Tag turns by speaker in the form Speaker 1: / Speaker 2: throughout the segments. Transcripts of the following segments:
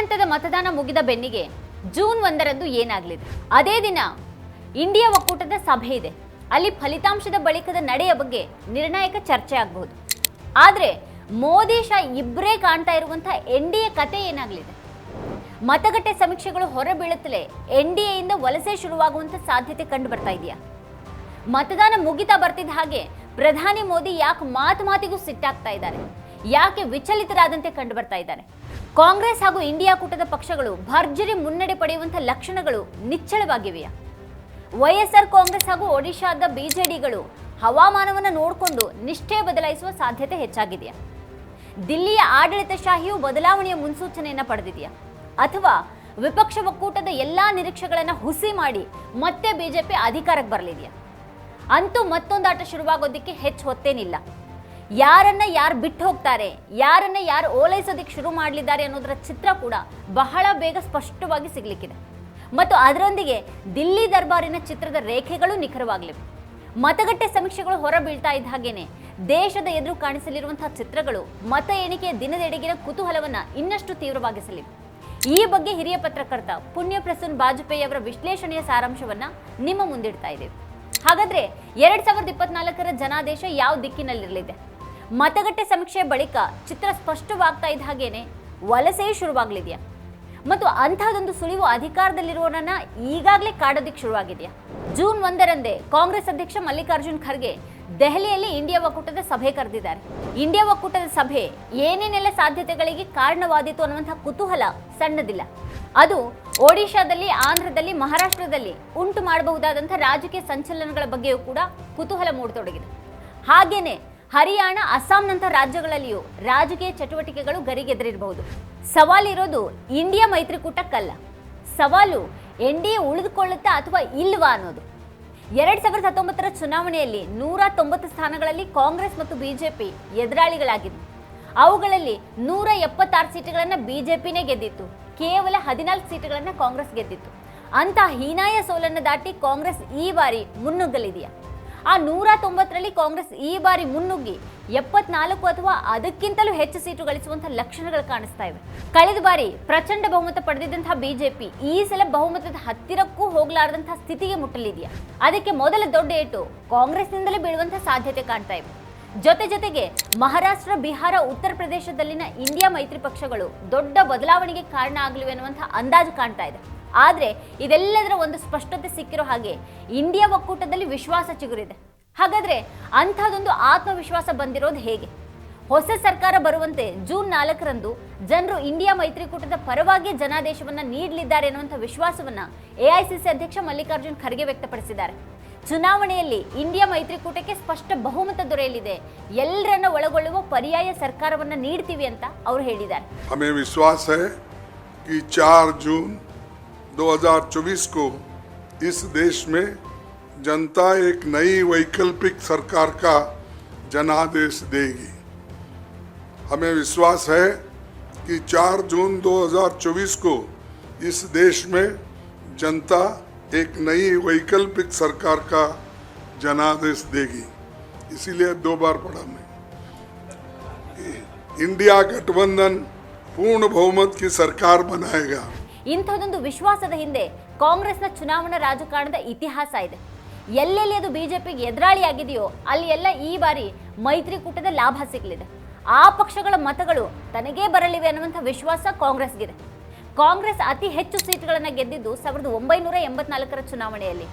Speaker 1: ಹಂತದ ಮತದಾನ ಮುಗಿದ ಬೆನ್ನಿಗೆ ಜೂನ್ ಒಂದರಂದು ಏನಾಗಲಿದೆ? ಅದೇ ದಿನ ಇಂಡಿಯಾ ಒಕ್ಕೂಟದ ಸಭೆ ಇದೆ. ಅಲ್ಲಿ ಫಲಿತಾಂಶದ ಬಳಿಕದ ನಡೆಯ ಬಗ್ಗೆ ನಿರ್ಣಾಯಕ ಚರ್ಚೆ ಆಗಬಹುದು ಆದರೆ ಮೋದಿ ಶಾ ಇಬ್ಬರೇ ಕಾಣ್ತಾ ಇರುವಂತಹ ಎನ್ ಡಿ ಎ ಕತೆ ಏನಾಗಲಿದೆ? ಮತಗಟ್ಟೆ ಸಮೀಕ್ಷೆಗಳು ಹೊರಬೀಳುತ್ತಲೇ ಎನ್ ಡಿ ಎಯಿಂದ ವಲಸೆ ಶುರುವಾಗುವಂಥ ಸಾಧ್ಯತೆ ಕಂಡು ಬರ್ತಾ ಇದೆಯಾ? ಮತದಾನ ಮುಗಿತಾ ಬರ್ತಿದ್ದ ಹಾಗೆ ಪ್ರಧಾನಿ ಮೋದಿ ಯಾಕೆ ಮಾತು ಮಾತಿಗೂ ಸಿಟ್ಟಾಗ್ತಾ ಇದ್ದಾರೆ? ಯಾಕೆ ವಿಚಲಿತರಾದಂತೆ ಕಂಡು ಬರ್ತಾ ಇದ್ದಾರೆ? ಕಾಂಗ್ರೆಸ್ ಹಾಗೂ ಇಂಡಿಯಾ ಕೂಟದ ಪಕ್ಷಗಳು ಭರ್ಜರಿ ಮುನ್ನಡೆ ಪಡೆಯುವಂತಹ ಲಕ್ಷಣಗಳು ನಿಚ್ಚಳವಾಗಿವೆಯಾ? ವೈಎಸ್ಆರ್ ಕಾಂಗ್ರೆಸ್ ಹಾಗೂ ಒಡಿಶಾದ ಬಿಜೆಡಿಗಳು ಹವಾಮಾನವನ್ನು ನೋಡಿಕೊಂಡು ನಿಷ್ಠೆ ಬದಲಾಯಿಸುವ ಸಾಧ್ಯತೆ ಹೆಚ್ಚಾಗಿದೆಯಾ? ದಿಲ್ಲಿಯ ಆಡಳಿತಶಾಹಿಯು ಬದಲಾವಣೆಯ ಮುನ್ಸೂಚನೆಯನ್ನು ಪಡೆದಿದೆಯಾ? ಅಥವಾ ವಿಪಕ್ಷ ಒಕ್ಕೂಟದ ಎಲ್ಲಾ ನಿರೀಕ್ಷೆಗಳನ್ನು ಹುಸಿ ಮಾಡಿ ಮತ್ತೆ ಬಿಜೆಪಿ ಅಧಿಕಾರಕ್ಕೆ ಬರಲಿದೆಯಾ? ಅಂತೂ ಮತ್ತೊಂದಾಟ ಶುರುವಾಗೋದಕ್ಕೆ ಹೆಚ್ಚು ಹೊತ್ತೇನಿಲ್ಲ. ಯಾರನ್ನ ಯಾರು ಬಿಟ್ಟು ಹೋಗ್ತಾರೆ, ಯಾರನ್ನ ಯಾರು ಓಲೈಸೋದಕ್ಕೆ ಶುರು ಮಾಡಲಿದ್ದಾರೆ ಅನ್ನೋದರ ಚಿತ್ರ ಕೂಡ ಬಹಳ ಬೇಗ ಸ್ಪಷ್ಟವಾಗಿ ಸಿಗ್ಲಿಕ್ಕಿದೆ. ಮತ್ತು ಅದರೊಂದಿಗೆ ದಿಲ್ಲಿ ದರ್ಬಾರಿನ ಚಿತ್ರದ ರೇಖೆಗಳು ನಿಖರವಾಗಲಿವೆ. ಮತಗಟ್ಟೆ ಸಮೀಕ್ಷೆಗಳು ಹೊರಬೀಳ್ತಾ ಇದ್ದ ಹಾಗೇನೆ ದೇಶದ ಎದುರು ಕಾಣಿಸಲಿರುವಂತಹ ಚಿತ್ರಗಳು ಮತ ಎಣಿಕೆಯ ದಿನದೆಡೆಗಿನ ಕುತೂಹಲವನ್ನ ಇನ್ನಷ್ಟು ತೀವ್ರವಾಗಿಸಲಿವೆ. ಈ ಬಗ್ಗೆ ಹಿರಿಯ ಪತ್ರಕರ್ತ ಪುಣ್ಯ ಪ್ರಸೂನ್ ಬಾಜಪೇಯಿ ಅವರ ವಿಶ್ಲೇಷಣೆಯ ಸಾರಾಂಶವನ್ನ ನಿಮ್ಮ ಮುಂದಿಡ್ತಾ ಇದ್ದೇವೆ. ಹಾಗಾದ್ರೆ ಎರಡ್ ಸಾವಿರದ ಇಪ್ಪತ್ನಾಲ್ಕರ ಜನಾದೇಶ ಯಾವ ದಿಕ್ಕಿನಲ್ಲಿರಲಿದೆ? ಮತಗಟ್ಟೆ ಸಮೀಕ್ಷೆ ಬಳಿಕ ಚಿತ್ರ ಸ್ಪಷ್ಟವಾಗ್ತಾ ಇದ್ದ ಹಾಗೇನೆ ವಲಸೆ ಶುರುವಾಗಲಿದೆಯಾ? ಮತ್ತು ಅಂತಹದೊಂದು ಸುಳಿವು ಅಧಿಕಾರದಲ್ಲಿರುವವರನ್ನ ಈಗಾಗಲೇ ಕಾಡೋದಿಕ್ಕೆ ಶುರುವಾಗಿದೆಯಾ? ಜೂನ್ ಒಂದರಂದೇ ಕಾಂಗ್ರೆಸ್ ಅಧ್ಯಕ್ಷ ಮಲ್ಲಿಕಾರ್ಜುನ್ ಖರ್ಗೆ ದೆಹಲಿಯಲ್ಲಿ ಇಂಡಿಯಾ ಒಕ್ಕೂಟದ ಸಭೆ ಕರೆದಿದ್ದಾರೆ. ಇಂಡಿಯಾ ಒಕ್ಕೂಟದ ಸಭೆ ಏನೇನೆಲ್ಲ ಸಾಧ್ಯತೆಗಳಿಗೆ ಕಾರಣವಾದೀತು ಅನ್ನುವಂತಹ ಕುತೂಹಲ ಸಣ್ಣದಿಲ್ಲ. ಅದು ಒಡಿಶಾದಲ್ಲಿ, ಆಂಧ್ರದಲ್ಲಿ, ಮಹಾರಾಷ್ಟ್ರದಲ್ಲಿ ಉಂಟು ಮಾಡಬಹುದಾದಂಥ ರಾಜಕೀಯ ಸಂಚಲನಗಳ ಬಗ್ಗೆಯೂ ಕೂಡ ಕುತೂಹಲ ಮೂಡತೊಡಗಿದೆ. ಹಾಗೇನೆ ಹರಿಯಾಣ ಅಸ್ಸಾಂನಂಥ ರಾಜ್ಯಗಳಲ್ಲಿಯೂ ರಾಜಕೀಯ ಚಟುವಟಿಕೆಗಳು ಗರಿಗೆದರಿರಬಹುದು. ಸವಾಲಿರೋದು ಇಂಡಿಯಾ ಮೈತ್ರಿಕೂಟಕ್ಕಲ್ಲ. ಸವಾಲು ಎನ್ ಡಿ ಎ ಉಳಿದುಕೊಳ್ಳುತ್ತಾ ಅಥವಾ ಇಲ್ವಾ ಅನ್ನೋದು. ಎರಡ್ ಸಾವಿರದ ಹತ್ತೊಂಬತ್ತರ ಚುನಾವಣೆಯಲ್ಲಿ ನೂರ ತೊಂಬತ್ತು ಸ್ಥಾನಗಳಲ್ಲಿ ಕಾಂಗ್ರೆಸ್ ಮತ್ತು ಬಿಜೆಪಿ ಎದುರಾಳಿಗಳಾಗಿದ್ವು. ಅವುಗಳಲ್ಲಿ ನೂರ ಎಪ್ಪತ್ತಾರು ಸೀಟುಗಳನ್ನು ಬಿಜೆಪಿನೇ ಗೆದ್ದಿತ್ತು. ಕೇವಲ ಹದಿನಾಲ್ಕು ಸೀಟುಗಳನ್ನು ಕಾಂಗ್ರೆಸ್ ಗೆದ್ದಿತ್ತು. ಅಂತಹ ಹೀನಾಯ ಸೋಲನ್ನು ದಾಟಿ ಕಾಂಗ್ರೆಸ್ ಈ ಬಾರಿ ಮುನ್ನುಗ್ಗಲಿದೆಯಾ? ಆ ನೂರ ತೊಂಬತ್ತರಲ್ಲಿ ಕಾಂಗ್ರೆಸ್ ಈ ಬಾರಿ ಮುನ್ನುಗ್ಗಿ ಎಪ್ಪತ್ನಾಲ್ಕು ಅಥವಾ ಅದಕ್ಕಿಂತಲೂ ಹೆಚ್ಚು ಸೀಟು ಗಳಿಸುವಂತಹ ಲಕ್ಷಣಗಳು ಕಾಣಿಸ್ತಾ ಇವೆ. ಕಳೆದ ಬಾರಿ ಪ್ರಚಂಡ ಬಹುಮತ ಪಡೆದಿದ್ದಂತಹ ಬಿಜೆಪಿ ಈ ಸಲ ಬಹುಮತದ ಹತ್ತಿರಕ್ಕೂ ಹೋಗಲಾರದಂತಹ ಸ್ಥಿತಿಗೆ ಮುಟ್ಟಲಿದೆಯಾ? ಅದಕ್ಕೆ ಮೊದಲ ದೊಡ್ಡ ಏಟು ಕಾಂಗ್ರೆಸ್ನಿಂದಲೇ ಬೀಳುವಂತಹ ಸಾಧ್ಯತೆ ಕಾಣ್ತಾ ಇವೆ. ಜೊತೆ ಜೊತೆಗೆ ಮಹಾರಾಷ್ಟ್ರ, ಬಿಹಾರ, ಉತ್ತರ ಪ್ರದೇಶದಲ್ಲಿನ ಇಂಡಿಯಾ ಮೈತ್ರಿ ಪಕ್ಷಗಳು ದೊಡ್ಡ ಬದಲಾವಣೆಗೆ ಕಾರಣ ಆಗಲಿವೆ ಅನ್ನುವಂಥ ಅಂದಾಜು ಕಾಣ್ತಾ ಇದೆ. ಆದರೆ ಇದೆಲ್ಲದರ ಒಂದು ಸ್ಪಷ್ಟತೆ ಸಿಕ್ಕಿರೋ ಹಾಗೆ ಇಂಡಿಯಾ ಒಕ್ಕೂಟದಲ್ಲಿ ವಿಶ್ವಾಸ ಚಿಗುರಿದೆ. ಹಾಗಾದ್ರೆ ಅಂಥದ್ದೊಂದು ಆತ್ಮವಿಶ್ವಾಸ ಬಂದಿರೋದು ಹೇಗೆ? ಹೊಸ ಸರ್ಕಾರ ಬರುವಂತೆ ಜೂನ್ ನಾಲ್ಕರಂದು ಜನರು ಇಂಡಿಯಾ ಮೈತ್ರಿಕೂಟದ ಪರವಾಗಿ ಜನಾದೇಶವನ್ನ ನೀಡಲಿದ್ದಾರೆ ಅನ್ನುವಂಥ ವಿಶ್ವಾಸವನ್ನ ಎಐಸಿಸಿ ಅಧ್ಯಕ್ಷ ಮಲ್ಲಿಕಾರ್ಜುನ್ ಖರ್ಗೆ ವ್ಯಕ್ತಪಡಿಸಿದ್ದಾರೆ. ಚುನಾವಣೆಯಲ್ಲಿ ಇಂಡಿಯಾ ಮೈತ್ರಿಕೂಟಕ್ಕೆ ಸ್ಪಷ್ಟ ಬಹುಮತ ದೊರೆಯಲಿದೆ. ಎಲ್ಲರನ್ನ ಒಳಗೊಳ್ಳುವ ಪರ್ಯಾಯ ಸರ್ಕಾರವನ್ನ ನೀಡ್ತೀವಿ ಅಂತ ಅವರು ಹೇಳಿದ್ದಾರೆ.
Speaker 2: 2024 को इस देश में जनता एक नई वैकल्पिक सरकार का जनादेश देगी। हमें विश्वास है कि 4 जून 2024 को इस देश में जनता एक नई वैकल्पिक सरकार का जनादेश देगी। इसीलिए दो बार पढ़ा मैं। इंडिया गठबंधन पूर्ण बहुमत की सरकार बनाएगा।
Speaker 1: ಇಂಥದ್ದೊಂದು ವಿಶ್ವಾಸದ ಹಿಂದೆ ಕಾಂಗ್ರೆಸ್ನ ಚುನಾವಣಾ ರಾಜಕಾರಣದ ಇತಿಹಾಸ ಇದೆ. ಎಲ್ಲೆಲ್ಲಿ ಅದು ಬಿಜೆಪಿಗೆ ಎದುರಾಳಿಯಾಗಿದೆಯೋ ಅಲ್ಲಿ ಎಲ್ಲ ಈ ಬಾರಿ ಮೈತ್ರಿಕೂಟದ ಲಾಭ ಸಿಗಲಿದೆ. ಆ ಪಕ್ಷಗಳ ಮತಗಳು ತನಗೇ ಬರಲಿವೆ ಅನ್ನುವಂಥ ವಿಶ್ವಾಸ ಕಾಂಗ್ರೆಸ್ಗಿದೆ. ಕಾಂಗ್ರೆಸ್ ಅತಿ ಹೆಚ್ಚು ಸೀಟ್ಗಳನ್ನು ಗೆದ್ದಿದ್ದು ಸಾವಿರದ ಒಂಬೈನೂರ ಎಂಬತ್ನಾಲ್ಕರ ಚುನಾವಣೆಯಲ್ಲಿ.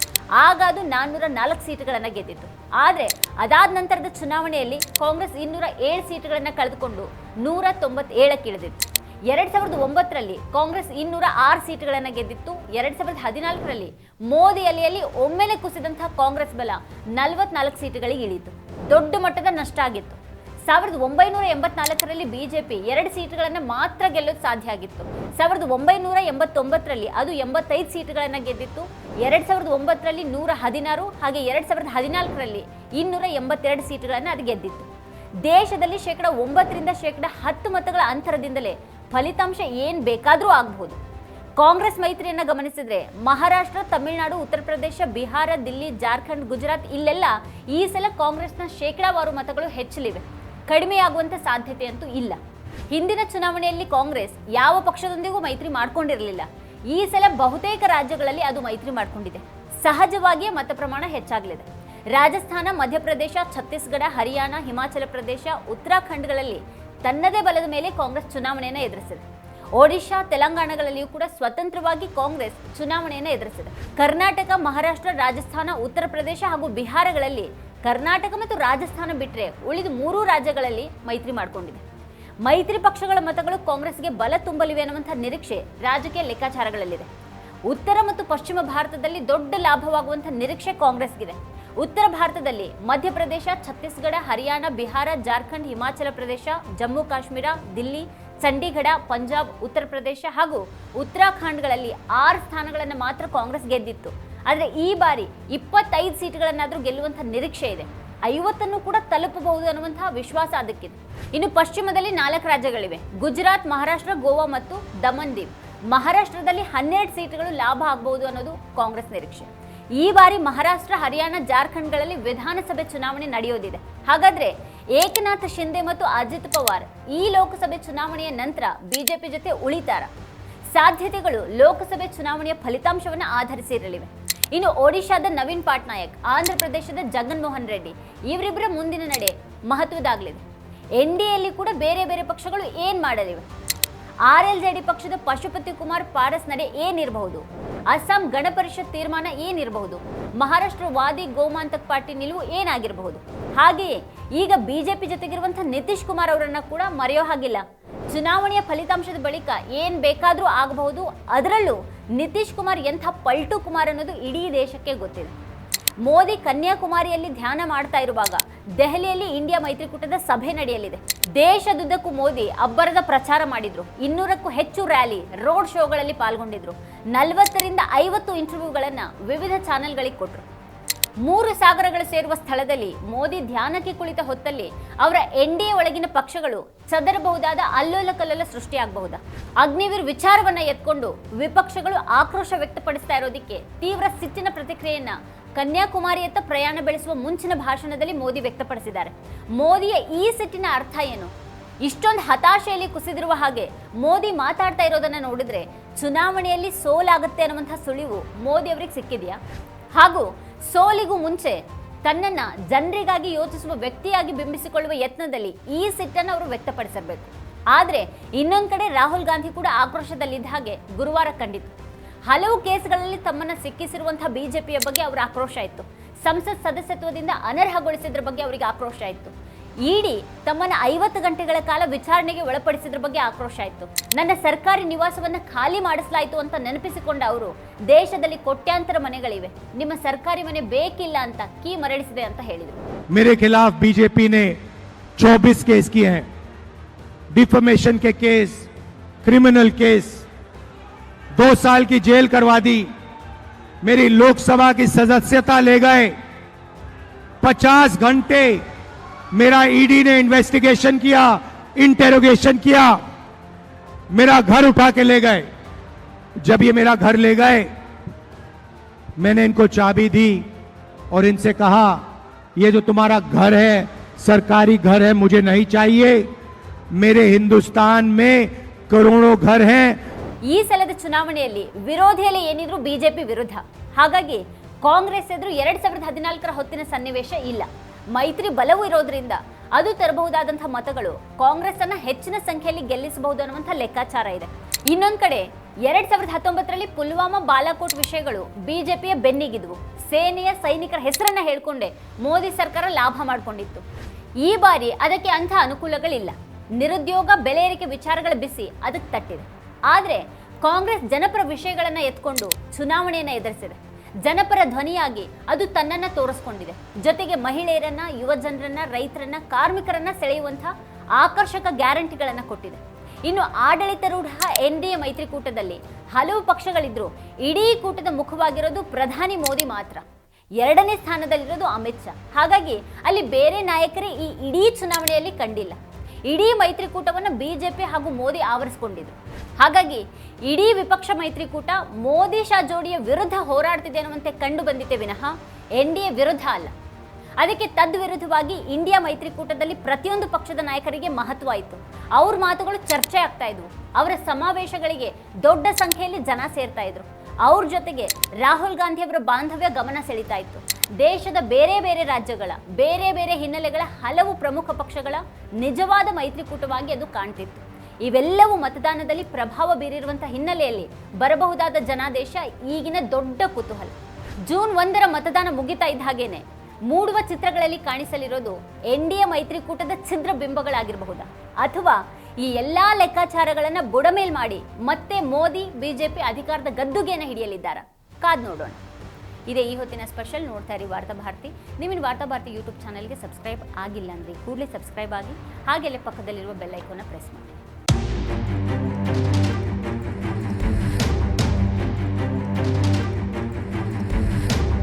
Speaker 1: ಆಗ ಅದು ನಾನ್ನೂರ ನಾಲ್ಕು ಸೀಟ್ಗಳನ್ನು ಗೆದ್ದಿತ್ತು. ಆದರೆ ಅದಾದ ನಂತರದ ಚುನಾವಣೆಯಲ್ಲಿ ಕಾಂಗ್ರೆಸ್ ಇನ್ನೂರ ಏಳು ಸೀಟ್ಗಳನ್ನು ಕಳೆದುಕೊಂಡು ನೂರ ತೊಂಬತ್ತೇಳಕ್ಕೆ ಇಳಿದಿತ್ತು. ಎರಡ್ ಸಾವಿರದ ಒಂಬತ್ತರಲ್ಲಿ ಕಾಂಗ್ರೆಸ್ ಇನ್ನೂರ ಆರು ಸೀಟ್ಗಳನ್ನು ಗೆದ್ದಿತ್ತು. ಎರಡ್ ಸಾವಿರದ ಹದಿನಾಲ್ಕರಲ್ಲಿ ಮೋದಿ ಅಲೆಯಲ್ಲಿ ಒಮ್ಮೆಲೆ ಕುಸಿದಂತಹ ಕಾಂಗ್ರೆಸ್ ಬಲ ನಲವತ್ನಾಲ್ಕು ಸೀಟುಗಳಿಗೆ ಇಳಿಯಿತು. ದೊಡ್ಡ ಮಟ್ಟದ ನಷ್ಟ ಆಗಿತ್ತು. ಸಾವಿರದ ಒಂಬೈನೂರ ಎಂಬತ್ನಾಲ್ಕರಲ್ಲಿ ಬಿಜೆಪಿ ಎರಡು ಸೀಟುಗಳನ್ನು ಮಾತ್ರ ಗೆಲ್ಲೋದು ಸಾಧ್ಯ ಆಗಿತ್ತು. ಸಾವಿರದ ಒಂಬೈನೂರ ಎಂಬತ್ತೊಂಬತ್ತರಲ್ಲಿ ಅದು ಎಂಬತ್ತೈದು ಸೀಟುಗಳನ್ನು ಗೆದ್ದಿತ್ತು. ಎರಡ್ ಸಾವಿರದ ಒಂಬತ್ತರಲ್ಲಿ ನೂರ ಹದಿನಾರು, ಹಾಗೆ ಎರಡ್ ಸಾವಿರದ ಹದಿನಾಲ್ಕರಲ್ಲಿ ಇನ್ನೂರ ಎಂಬತ್ತೆರಡು ಸೀಟುಗಳನ್ನು ಅದು ಗೆದ್ದಿತ್ತು. ದೇಶದಲ್ಲಿ ಶೇಕಡ ಒಂಬತ್ತರಿಂದ ಶೇಕಡ ಹತ್ತು ಮತಗಳ ಅಂತರದಿಂದಲೇ ಫಲಿತಾಂಶ ಏನ್ ಬೇಕಾದರೂ ಆಗಬಹುದು ಕಾಂಗ್ರೆಸ್ ಮೈತ್ರಿಯನ್ನ ಗಮನಿಸಿದ್ರೆ ಮಹಾರಾಷ್ಟ್ರ, ತಮಿಳುನಾಡು, ಉತ್ತರ ಪ್ರದೇಶ, ಬಿಹಾರ, ದಿಲ್ಲಿ, ಜಾರ್ಖಂಡ್, ಗುಜರಾತ್ ಇಲ್ಲೆಲ್ಲ ಈ ಸಲ ಕಾಂಗ್ರೆಸ್ನ ಶೇಕಡಾವಾರು ಮತಗಳು ಹೆಚ್ಚಲಿವೆ. ಕಡಿಮೆಯಾಗುವಂಥ ಸಾಧ್ಯತೆ ಅಂತೂ ಇಲ್ಲ. ಹಿಂದಿನ ಚುನಾವಣೆಯಲ್ಲಿ ಕಾಂಗ್ರೆಸ್ ಯಾವ ಪಕ್ಷದೊಂದಿಗೂ ಮೈತ್ರಿ ಮಾಡ್ಕೊಂಡಿರಲಿಲ್ಲ. ಈ ಸಲ ಬಹುತೇಕ ರಾಜ್ಯಗಳಲ್ಲಿ ಅದು ಮೈತ್ರಿ ಮಾಡ್ಕೊಂಡಿದೆ. ಸಹಜವಾಗಿಯೇ ಮತ ಪ್ರಮಾಣ ಹೆಚ್ಚಾಗಲಿದೆ. ರಾಜಸ್ಥಾನ, ಮಧ್ಯಪ್ರದೇಶ, ಛತ್ತೀಸ್ಗಢ, ಹರಿಯಾಣ, ಹಿಮಾಚಲ ಪ್ರದೇಶ, ಉತ್ತರಾಖಂಡ್ಗಳಲ್ಲಿ ತನ್ನದೇ ಬಲದ ಮೇಲೆ ಕಾಂಗ್ರೆಸ್ ಚುನಾವಣೆಯನ್ನು ಎದುರಿಸಿದೆ. ಒಡಿಶಾ, ತೆಲಂಗಾಣಗಳಲ್ಲಿಯೂ ಕೂಡ ಸ್ವತಂತ್ರವಾಗಿ ಕಾಂಗ್ರೆಸ್ ಚುನಾವಣೆಯನ್ನು ಎದುರಿಸಿದೆ. ಕರ್ನಾಟಕ, ಮಹಾರಾಷ್ಟ್ರ, ರಾಜಸ್ಥಾನ, ಉತ್ತರ ಪ್ರದೇಶ ಹಾಗೂ ಬಿಹಾರಗಳಲ್ಲಿ ಕರ್ನಾಟಕ ಮತ್ತು ರಾಜಸ್ಥಾನ ಬಿಟ್ಟರೆ ಉಳಿದ ಮೂರೂ ರಾಜ್ಯಗಳಲ್ಲಿ ಮೈತ್ರಿ ಮಾಡಿಕೊಂಡಿದೆ. ಮೈತ್ರಿ ಪಕ್ಷಗಳ ಮತಗಳು ಕಾಂಗ್ರೆಸ್ಗೆ ಬಲ ತುಂಬಲಿವೆ ಅನ್ನುವಂಥ ನಿರೀಕ್ಷೆ ರಾಜಕೀಯ ಲೆಕ್ಕಾಚಾರಗಳಲ್ಲಿದೆ. ಉತ್ತರ ಮತ್ತು ಪಶ್ಚಿಮ ಭಾರತದಲ್ಲಿ ದೊಡ್ಡ ಲಾಭವಾಗುವಂಥ ನಿರೀಕ್ಷೆ ಕಾಂಗ್ರೆಸ್ಗಿದೆ. ಉತ್ತರ ಭಾರತದಲ್ಲಿ ಮಧ್ಯಪ್ರದೇಶ, ಛತ್ತೀಸ್ಗಢ, ಹರಿಯಾಣ, ಬಿಹಾರ, ಜಾರ್ಖಂಡ್, ಹಿಮಾಚಲ ಪ್ರದೇಶ, ಜಮ್ಮು ಕಾಶ್ಮೀರ, ದಿಲ್ಲಿ, ಚಂಡೀಗಢ, ಪಂಜಾಬ್, ಉತ್ತರ ಪ್ರದೇಶ ಹಾಗೂ ಉತ್ತರಾಖಂಡ್ಗಳಲ್ಲಿ ಆರು ಸ್ಥಾನಗಳನ್ನು ಮಾತ್ರ ಕಾಂಗ್ರೆಸ್ ಗೆದ್ದಿತ್ತು. ಆದರೆ ಈ ಬಾರಿ ಇಪ್ಪತ್ತೈದು ಸೀಟ್ಗಳನ್ನಾದರೂ ಗೆಲ್ಲುವಂಥ ನಿರೀಕ್ಷೆ ಇದೆ. ಐವತ್ತನ್ನು ಕೂಡ ತಲುಪಬಹುದು ಅನ್ನುವಂತಹ ವಿಶ್ವಾಸ ಅದಕ್ಕಿದೆ. ಇನ್ನು ಪಶ್ಚಿಮದಲ್ಲಿ ನಾಲ್ಕು ರಾಜ್ಯಗಳಿವೆ. ಗುಜರಾತ್, ಮಹಾರಾಷ್ಟ್ರ, ಗೋವಾ ಮತ್ತು ದಮನ್ ದೀಪ್ ಮಹಾರಾಷ್ಟ್ರದಲ್ಲಿ ಹನ್ನೆರಡು ಸೀಟ್ಗಳು ಲಾಭ ಆಗಬಹುದು ಅನ್ನೋದು ಕಾಂಗ್ರೆಸ್ ನಿರೀಕ್ಷೆ. ಈ ಬಾರಿ ಮಹಾರಾಷ್ಟ್ರ, ಹರಿಯಾಣ, ಜಾರ್ಖಂಡ್ಗಳಲ್ಲಿ ವಿಧಾನಸಭೆ ಚುನಾವಣೆ ನಡೆಯೋದಿದೆ. ಹಾಗಾದ್ರೆ ಏಕನಾಥ್ ಶಿಂದೆ ಮತ್ತು ಅಜಿತ್ ಪವಾರ್ ಈ ಲೋಕಸಭೆ ಚುನಾವಣೆಯ ನಂತರ ಬಿಜೆಪಿ ಜೊತೆ ಉಳಿತಾರ? ಸಾಧ್ಯತೆಗಳು ಲೋಕಸಭೆ ಚುನಾವಣೆಯ ಫಲಿತಾಂಶವನ್ನು ಆಧರಿಸಿರಲಿವೆ. ಇನ್ನು ಒಡಿಶಾದ ನವೀನ್ ಪಟ್ನಾಯಕ್ ಆಂಧ್ರ ಪ್ರದೇಶದ ಜಗನ್ ಮೋಹನ್ ರೆಡ್ಡಿ ಇವರಿಬ್ಬರ ಮುಂದಿನ ನಡೆ ಮಹತ್ವದಾಗಲಿದೆ. ಎನ್ ಡಿ ಕೂಡ ಬೇರೆ ಬೇರೆ ಪಕ್ಷಗಳು ಏನ್ ಮಾಡಲಿವೆ? ಆರ್ ಎಲ್ ಜೆ ಪಕ್ಷದ ಪಶುಪತಿ ಕುಮಾರ್ ಪಾರಸ್ ನಡೆ ಏನಿರಬಹುದು? ಅಸ್ಸಾಂ ಗಣಪರಿಷತ್ ತೀರ್ಮಾನ ಏನಿರಬಹುದು? ಮಹಾರಾಷ್ಟ್ರ ವಾದಿ ಗೋಮಾಂತಕ್ ಪಾರ್ಟಿ ನಿಲುವು ಏನಾಗಿರಬಹುದು? ಹಾಗೆಯೇ ಈಗ ಬಿಜೆಪಿ ಜೊತೆಗಿರುವಂತಹ ನಿತೀಶ್ ಕುಮಾರ್ ಅವರನ್ನ ಕೂಡ ಮರೆಯೋ ಹಾಗಿಲ್ಲ. ಚುನಾವಣೆಯ ಫಲಿತಾಂಶದ ಬಳಿಕ ಏನ್ ಬೇಕಾದರೂ ಆಗಬಹುದು. ಅದರಲ್ಲೂ ನಿತೀಶ್ ಕುಮಾರ್ ಎಂಥ ಪಲ್ಟು ಕುಮಾರ್ ಅನ್ನೋದು ಇಡೀ ದೇಶಕ್ಕೆ ಗೊತ್ತಿದೆ ಮೋದಿ ಕನ್ಯಾಕುಮಾರಿಯಲ್ಲಿ ಧ್ಯಾನ ಮಾಡ್ತಾ ಇರುವಾಗ ದೆಹಲಿಯಲ್ಲಿ ಇಂಡಿಯಾ ಮೈತ್ರಿಕೂಟದ ಸಭೆ ನಡೆಯಲಿದೆ. ದೇಶದುದ್ದಕ್ಕೂ ಮೋದಿ ಅಬ್ಬರದ ಪ್ರಚಾರ ಮಾಡಿದ್ರು. ಇನ್ನೂರಕ್ಕೂ ಹೆಚ್ಚು ರ್ಯಾಲಿ, ರೋಡ್ ಶೋಗಳಲ್ಲಿ ಪಾಲ್ಗೊಂಡಿದ್ರು. ನಲವತ್ತರಿಂದ ಐವತ್ತು ಇಂಟರ್ವ್ಯೂಗಳನ್ನು ವಿವಿಧ ಚಾನೆಲ್ಗಳಿಗೆ ಕೊಟ್ಟರು ಮೂರು ಸಾಗರಗಳು ಸೇರುವ ಸ್ಥಳದಲ್ಲಿ ಮೋದಿ ಧ್ಯಾನಕ್ಕೆ ಕುಳಿತ ಹೊತ್ತಲ್ಲಿ ಅವರ ಎನ್ ಒಳಗಿನ ಪಕ್ಷಗಳು ಚದರಬಹುದಾದ ಅಲ್ಲೋಲ ಕಲ್ಲೋಲ ಸೃಷ್ಟಿಯಾಗಬಹುದಾ? ಅಗ್ನಿವೀರ್ ವಿಚಾರವನ್ನ ಎತ್ಕೊಂಡು ವಿಪಕ್ಷಗಳು ಆಕ್ರೋಶ ವ್ಯಕ್ತಪಡಿಸ್ತಾ ಇರೋದಕ್ಕೆ ತೀವ್ರ ಸಿಟ್ಟಿನ ಪ್ರತಿಕ್ರಿಯೆಯನ್ನ ಕನ್ಯಾಕುಮಾರಿಯತ್ತ ಪ್ರಯಾಣ ಬೆಳೆಸುವ ಮುಂಚಿನ ಭಾಷಣದಲ್ಲಿ ಮೋದಿ ವ್ಯಕ್ತಪಡಿಸಿದ್ದಾರೆ. ಮೋದಿಯ ಈ ಸಿಟ್ಟಿನ ಅರ್ಥ ಏನು? ಇಷ್ಟೊಂದು ಹತಾಶೆಯಲ್ಲಿ ಕುಸಿದಿರುವ ಹಾಗೆ ಮೋದಿ ಮಾತಾಡ್ತಾ ಇರೋದನ್ನ ನೋಡಿದ್ರೆ ಚುನಾವಣೆಯಲ್ಲಿ ಸೋಲಾಗುತ್ತೆ ಅನ್ನುವಂಥ ಸುಳಿವು ಮೋದಿ ಅವರಿಗೆ ಸಿಕ್ಕಿದೆಯಾ? ಹಾಗೂ ಸೋಲಿಗೂ ಮುಂಚೆ ತನ್ನನ್ನು ಜನರಿಗಾಗಿ ಯೋಚಿಸುವ ವ್ಯಕ್ತಿಯಾಗಿ ಬಿಂಬಿಸಿಕೊಳ್ಳುವ ಯತ್ನದಲ್ಲಿ ಈ ಸಿಟ್ಟನ್ನು ಅವರು ವ್ಯಕ್ತಪಡಿಸಬೇಕು. ಆದರೆ ಇನ್ನೊಂದು ಕಡೆ ರಾಹುಲ್ ಗಾಂಧಿ ಕೂಡ ಆಕ್ರೋಶದಲ್ಲಿದ್ದ ಹಾಗೆ ಗುರುವಾರ ಕಂಡಿತು ಹಲವು ಕೇಸ್ಗಳಲ್ಲಿ ತಮ್ಮನ್ನು ಸಿಕ್ಕಿಸಿರುವಂತಹ ಬಿಜೆಪಿಯ ಬಗ್ಗೆ ಅವರ ಆಕ್ರೋಶ ಇತ್ತು. ಸಂಸತ್ ಸದಸ್ಯತ್ವದಿಂದ ಅನರ್ಹಗೊಳಿಸಿದ್ರ ಬಗ್ಗೆ ಅವರಿಗೆ ಆಕ್ರೋಶ ಇತ್ತು. ಇಡಿ ತಮ್ಮನ್ನ ಐವತ್ತು ಗಂಟೆಗಳ ಕಾಲ ವಿಚಾರಣೆಗೆ ಒಳಪಡಿಸಿದ್ರ ಬಗ್ಗೆ ಆಕ್ರೋಶ ಇತ್ತು ನನ್ನ ಸರ್ಕಾರಿ ನಿವಾಸವನ್ನ ಖಾಲಿ ಮಾಡಿಸಲಾಯಿತು ಅಂತ ನೆನಪಿಸಿಕೊಂಡ ಅವರು ದೇಶದಲ್ಲಿ ಕೋಟ್ಯಾಂತರ ಮನೆಗಳಿವೆ ನಿಮ್ಮ ಸರ್ಕಾರಿ ಮನೆ ಬೇಕಿಲ್ಲ ಅಂತ ಕೀ ಮರಳಿಸಿದೆ ಅಂತ ಹೇಳಿದರು
Speaker 3: मेरे खिलाफ बीजेपी ने 24 केस किए हैं डिफमेशन के केस क्रिमिनल केस दो साल की जेल करवा दी मेरी लोकसभा की सदस्यता ले गए 50 घंटे मेरा ईडी ने इन्वेस्टिगेशन किया इंटेरोगेशन किया मेरा घर उठा के ले गए जब ये मेरा घर ले गए मैंने इनको चाबी दी और इनसे कहा ये जो तुम्हारा घर है सरकारी घर है मुझे नहीं चाहिए मेरे हिंदुस्तान में करोड़ों घर हैं
Speaker 1: ಈ ಸಲದ ಚುನಾವಣೆಯಲ್ಲಿ ವಿರೋಧಿಯಲ್ಲಿ ಏನಿದ್ರು ಬಿಜೆಪಿ ವಿರುದ್ಧ ಹಾಗಾಗಿ ಕಾಂಗ್ರೆಸ್ ಎದುರು ಎರಡ್ ಸಾವಿರದ ಹದಿನಾಲ್ಕರ ಹೊತ್ತಿನ ಸನ್ನಿವೇಶ ಇಲ್ಲ ಮೈತ್ರಿ ಬಲವು ಇರೋದ್ರಿಂದ ಅದು ತರಬಹುದಾದಂಥ ಮತಗಳು ಕಾಂಗ್ರೆಸ್ ಅನ್ನ ಹೆಚ್ಚಿನ ಸಂಖ್ಯೆಯಲ್ಲಿ ಗೆಲ್ಲಿಸಬಹುದು ಅನ್ನುವಂಥ ಲೆಕ್ಕಾಚಾರ ಇದೆ. ಇನ್ನೊಂದು ಕಡೆ ಎರಡ್ ಸಾವಿರದ ಹತ್ತೊಂಬತ್ತರಲ್ಲಿ ಪುಲ್ವಾಮಾ ಬಾಲಾಕೋಟ್ ವಿಷಯಗಳು ಬಿಜೆಪಿಯ ಬೆನ್ನಿಗಿದ್ವು. ಸೇನೆಯ ಸೈನಿಕರ ಹೆಸರನ್ನ ಹೇಳ್ಕೊಂಡೆ ಮೋದಿ ಸರ್ಕಾರ ಲಾಭ ಮಾಡಿಕೊಂಡಿತ್ತು. ಈ ಬಾರಿ ಅದಕ್ಕೆ ಅಂಥ ಅನುಕೂಲಗಳಿಲ್ಲ. ನಿರುದ್ಯೋಗ, ಬೆಲೆ ಏರಿಕೆ ವಿಚಾರಗಳ ಬಿಸಿ ಅದಕ್ಕೆ ತಟ್ಟಿದೆ. ಆದರೆ ಕಾಂಗ್ರೆಸ್ ಜನಪರ ವಿಷಯಗಳನ್ನು ಎತ್ಕೊಂಡು ಚುನಾವಣೆಯನ್ನು ಎದುರಿಸಿದೆ. ಜನಪರ ಧ್ವನಿಯಾಗಿ ಅದು ತನ್ನನ್ನ ತೋರಿಸ್ಕೊಂಡಿದೆ. ಜೊತೆಗೆ ಮಹಿಳೆಯರನ್ನ ಯುವ ಜನರನ್ನ ರೈತರನ್ನ, ಕಾರ್ಮಿಕರನ್ನ ಸೆಳೆಯುವಂತಹ ಆಕರ್ಷಕ ಗ್ಯಾರಂಟಿಗಳನ್ನ ಕೊಟ್ಟಿದೆ. ಇನ್ನು ಆಡಳಿತಾರೂಢ ಎನ್ ಡಿ ಎ ಮೈತ್ರಿಕೂಟದಲ್ಲಿ ಹಲವು ಪಕ್ಷಗಳಿದ್ರು, ಇಡೀ ಕೂಟದ ಮುಖವಾಗಿರೋದು ಪ್ರಧಾನಿ ಮೋದಿ ಮಾತ್ರ. ಎರಡನೇ ಸ್ಥಾನದಲ್ಲಿರೋದು ಅಮಿತ್ ಶಾ. ಹಾಗಾಗಿ ಅಲ್ಲಿ ಬೇರೆ ನಾಯಕರೇ ಈ ಇಡೀ ಚುನಾವಣೆಯಲ್ಲಿ ಕಂಡಿಲ್ಲ. ಇಡೀ ಮೈತ್ರಿಕೂಟವನ್ನು ಬಿಜೆಪಿ ಹಾಗೂ ಮೋದಿ ಆವರಿಸಿಕೊಂಡಿದ್ರು. ಹಾಗಾಗಿ ಇಡೀ ವಿಪಕ್ಷ ಮೈತ್ರಿಕೂಟ ಮೋದಿ ಶಾ ಜೋಡಿಯ ವಿರುದ್ಧ ಹೋರಾಡ್ತಿದೆ ಅನ್ನುವಂತೆ ಕಂಡು ಬಂದಿದೆ ವಿನಃ ಎನ್ ಡಿ ಎ ವಿರುದ್ಧ ಅಲ್ಲ. ಅದಕ್ಕೆ ತದ್ವಿರುದ್ಧವಾಗಿ ಇಂಡಿಯಾ ಮೈತ್ರಿಕೂಟದಲ್ಲಿ ಪ್ರತಿಯೊಂದು ಪಕ್ಷದ ನಾಯಕರಿಗೆ ಮಹತ್ವ ಆಯಿತು. ಅವ್ರ ಮಾತುಗಳು ಚರ್ಚೆ ಆಗ್ತಾ ಇದ್ವು. ಅವರ ಸಮಾವೇಶಗಳಿಗೆ ದೊಡ್ಡ ಸಂಖ್ಯೆಯಲ್ಲಿ ಜನ ಸೇರ್ತಾ ಇದ್ರು. ಅವ್ರ ಜೊತೆಗೆ ರಾಹುಲ್ ಗಾಂಧಿ ಅವರ ಬಾಂಧವ್ಯ ಗಮನ ಸೆಳೀತಾ ಇತ್ತು. ದೇಶದ ಬೇರೆ ಬೇರೆ ರಾಜ್ಯಗಳ, ಬೇರೆ ಬೇರೆ ಹಿನ್ನೆಲೆಗಳ ಹಲವು ಪ್ರಮುಖ ಪಕ್ಷಗಳ ನಿಜವಾದ ಮೈತ್ರಿಕೂಟವಾಗಿ ಅದು ಕಾಣ್ತಿತ್ತು. ಇವೆಲ್ಲವೂ ಮತದಾನದಲ್ಲಿ ಪ್ರಭಾವ ಬೀರಿರುವಂತಹ ಹಿನ್ನೆಲೆಯಲ್ಲಿ ಬರಬಹುದಾದ ಜನಾದೇಶ ಈಗಿನ ದೊಡ್ಡ ಕುತೂಹಲ. ಜೂನ್ ಒಂದರ ಮತದಾನ ಮುಗಿತಾ ಇದ್ದ ಹಾಗೇನೆ, ಮೂಡುವ ಚಿತ್ರಗಳಲ್ಲಿ ಕಾಣಿಸಲಿರೋದು ಎನ್ ಡಿ ಎ ಮೈತ್ರಿಕೂಟದ ಛಿದ್ರ ಬಿಂಬಗಳಾಗಿರಬಹುದಾ? ಅಥವಾ ಈ ಎಲ್ಲಾ ಲೆಕ್ಕಾಚಾರಗಳನ್ನ ಬುಡಮೇಲ್ ಮಾಡಿ ಮತ್ತೆ ಮೋದಿ ಬಿಜೆಪಿ ಅಧಿಕಾರದ ಗದ್ದುಗೆಯನ್ನು ಹಿಡಿಯಲಿದ್ದಾರೆ? ಕಾದ್ ನೋಡೋಣ. ಇದೇ ಈ ಹೊತ್ತಿನ ಸ್ಪೆಷಲ್ ನೋಡ್ತಾ ಇರಿ ವಾರ್ತಾ ಭಾರತಿ. ನಿಮ್ಮಿನ ವಾರ್ತಾ ಭಾರತಿ ಯೂಟ್ಯೂಬ್ ಚಾನಲ್ಗೆ ಸಬ್ಸ್ಕ್ರೈಬ್ ಆಗಿಲ್ಲ ಅಂದ್ರೆ ಕೂಡಲೇ ಸಬ್ಸ್ಕ್ರೈಬ್ ಆಗಿ ಹಾಗೆಲ್ಲೇ ಪಕ್ಕದಲ್ಲಿರುವ ಬೆಲ್ ಐಕೋನ ಪ್ರೆಸ್ ಮಾಡಿ.